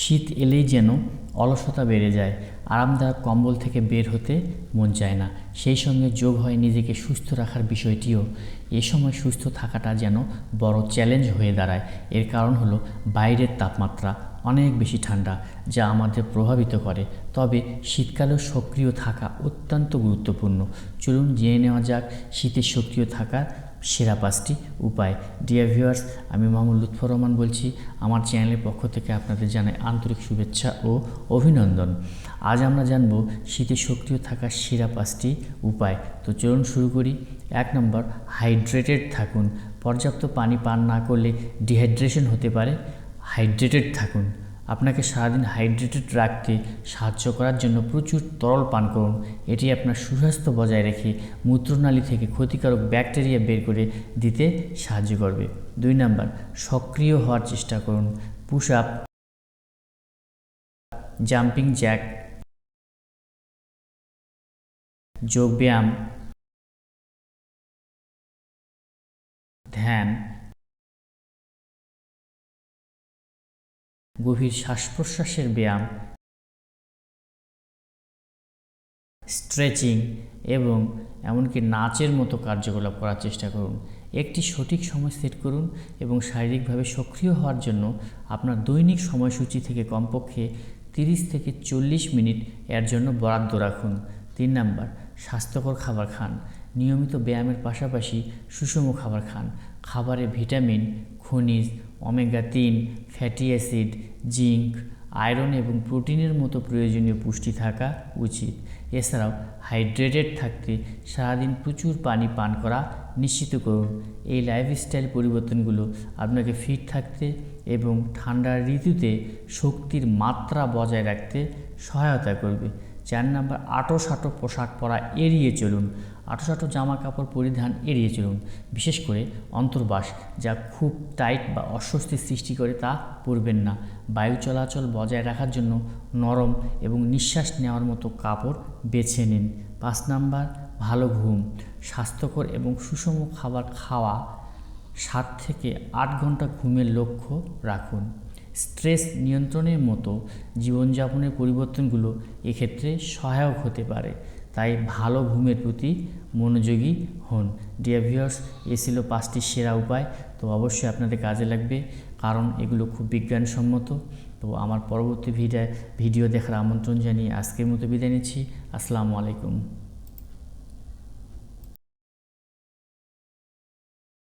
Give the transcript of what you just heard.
শীত এলেই যেন অলসতা বেড়ে যায়, আরামদায়ক কম্বল থেকে বের হতে মন চায় না। সেই সঙ্গে যোগ হয় নিজেকে সুস্থ রাখার বিষয়টিও। এ সময় সুস্থ থাকাটা যেন বড় চ্যালেঞ্জ হয়ে দাঁড়ায়। এর কারণ হলো বাইরের তাপমাত্রা অনেক বেশি ঠান্ডা, যা আমাদের প্রভাবিত করে। তবে শীতকালেও সক্রিয় থাকা অত্যন্ত গুরুত্বপূর্ণ। চলুন জেনে নেওয়া যাক শীতে সক্রিয় থাকার সেরা পাঁচটি উপায়। ডিয়ার ভিউয়ার্স আমি মোহাম্মদ লুৎফর রহমান বলছি, আমার চ্যানেলের পক্ষ থেকে আপনাদের জানাই আন্তরিক শুভেচ্ছা ও অভিনন্দন। আজ আমরা জানব শীতে সক্রিয় থাকার সেরা পাঁচটি উপায়। তো চলুন শুরু করি। এক নম্বর, হাইড্রেটেড থাকুন। পর্যাপ্ত পানি পান না করলে ডিহাইড্রেশন হতে পারে। হাইড্রেটেড থাকুন। আপনাকে সারাদিন হাইড্রেটেড রাখতে সাহায্য করার জন্য প্রচুর তরল পান করুন। এটি আপনার সুস্বাস্থ্য বজায় রেখে মূত্রনালী থেকে ক্ষতিকারক ব্যাকটেরিয়া বের করে দিতে সাহায্য করবে। দুই নাম্বার, সক্রিয় হওয়ার চেষ্টা করুন। পুশ আপ জাম্পিং জ্যাক যোগব্যায়াম গভীর শ্বাস প্রশ্বাসের ব্যায়াম, স্ট্রেচিং এবং এমনকি নাচের মতো কার্যকলাপ করার চেষ্টা করুন। একটি সঠিক সময় সেট করুন এবং শারীরিকভাবে সক্রিয় হওয়ার জন্য আপনার দৈনিক সময়সূচি থেকে কমপক্ষে তিরিশ থেকে চল্লিশ মিনিট এর জন্য বরাদ্দ রাখুন। তিন নাম্বার, স্বাস্থ্যকর খাবার খান। নিয়মিত ব্যায়ামের পাশাপাশি সুষম খাবার খান। খাবারে ভিটামিন, খনিজ ওমেগা তিন ফ্যাটি অ্যাসিড জিঙ্ক আয়রন এবং প্রোটিনের মতো প্রয়োজনীয় পুষ্টি থাকা উচিত। এছাড়াও হাইড্রেটেড থাকতে সারাদিন প্রচুর পানি পান করা নিশ্চিত করুন। এই লাইফস্টাইল পরিবর্তনগুলো আপনাকে ফিট থাকতে এবং ঠান্ডার ঋতুতে শক্তির মাত্রা বজায় রাখতে সহায়তা করবে। চার নাম্বার, আটো সাটো পোশাক পরা এড়িয়ে চলুন। সাটো জামা কাপড় পরিধান এড়িয়ে চলুন, বিশেষ করে অন্তর্বাস যা খুব টাইট বা অস্বস্তি সৃষ্টি করে তা পরবেন না। বায়ু চলাচল বজায় রাখার জন্য নরম এবং নিঃশ্বাস নেওয়ার মতো কাপড় বেছে নিন। পাঁচ নাম্বার, ভালো ঘুম। স্বাস্থ্যকর এবং সুষম খাবার খাওয়া সাত থেকে আট ঘণ্টা ঘুমের লক্ষ্য রাখুন। স্ট্রেস নিয়ন্ত্রণের মতো জীবনযাপনের পরিবর্তনগুলো এক্ষেত্রে সহায়ক হতে পারে। তাই ভালো ঘুমের প্রতি মনোযোগী হন। ডিয়ার ভিউয়ার্স এ ছিল পাঁচটি সেরা উপায়। তো অবশ্যই আপনাদের কাজে লাগবে, কারণ এগুলো খুব বিজ্ঞানসম্মত। তো আমার পরবর্তী ভিডিও ভিডিও দেখার আমন্ত্রণ জানিয়ে আজকের মতো বিদায় নিচ্ছি। আসসালামু আলাইকুম।